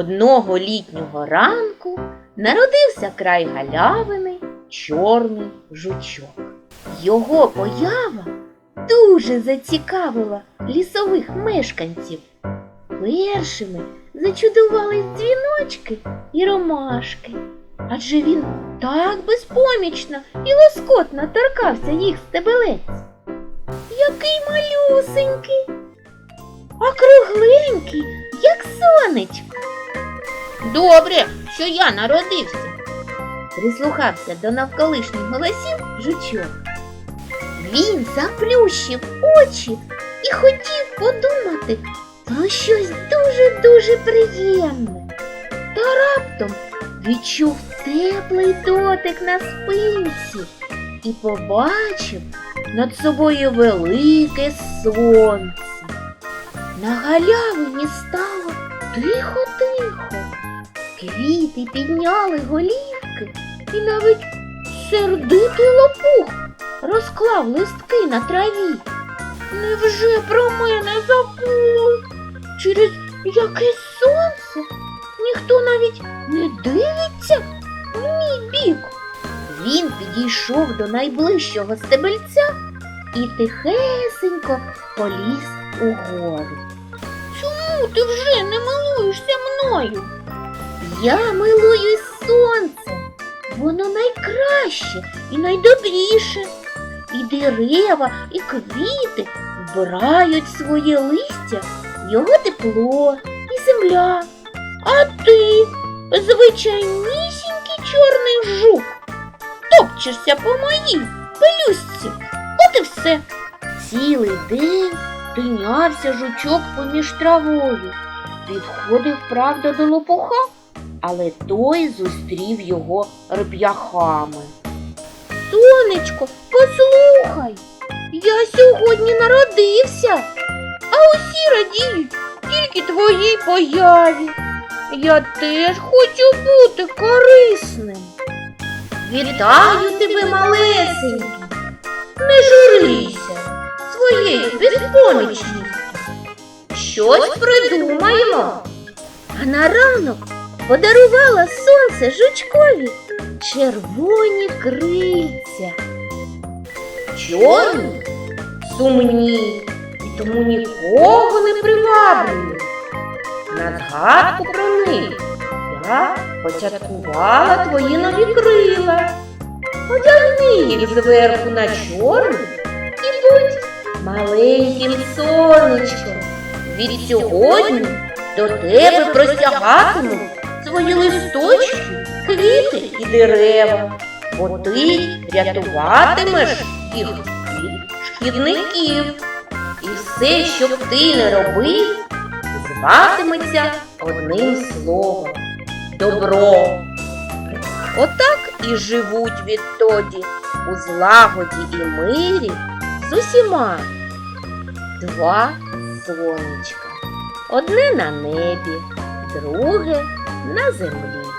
Одного літнього ранку народився край галявини чорний жучок. Його поява дуже зацікавила лісових мешканців. Першими зачудувались дзвіночки і ромашки, адже він так безпомічно і лоскотно торкався їх стебелець. Який малюсенький, а кругленький, як сонечко. Добре, що я народився. Прислухався до навколишніх голосів жучок. Він заплющив очі і хотів подумати про щось дуже-дуже приємне. Та раптом відчув теплий дотик на спинці і побачив над собою велике сонце. На галявині стало тихо-тихо. Квіти підняли голівки і навіть сердитий лопух розклав листки на траві. Невже про мене забули? Через яке сонце ніхто навіть не дивиться в мій бік. Він підійшов до найближчого стебельця і тихесенько поліз угору. Чому ти вже не милуєшся мною? Я милуюсь сонцем. Воно найкраще і найдобріше. І дерева, і квіти вбирають своє листя його тепло і земля. А ти, звичайнісінький чорний жук, топчешся по моїй пелюстці. От і все. Цілий день тинявся жучок поміж травою. Підходив, правда, до лопуха, але той зустрів його реп'яхами. Сонечко, послухай, я сьогодні народився, а усі радіють тільки твоїй появі. Я теж хочу бути корисним. Вітаю тебе, малесенький. Не журися своєю безпомічністю. Щось придумаємо. А на ранок подарувала сонце жучкові червоні крильця. Чорні, сумні і тому нікого не приваблюють. На згадку про них я початкувала твої нові крила. Одягни їх зверху на чорний і будь маленьким сонечком. Від сьогодні до тебе простягатимуть свої листочки, квіти і дерева, бо ти рятуватимеш їх від шкідників. І все, що б ти не робив, зватиметься одним словом добро. Отак і живуть відтоді у злагоді і мирі з усіма. Два сонечка. Одне на небі, друге на землі.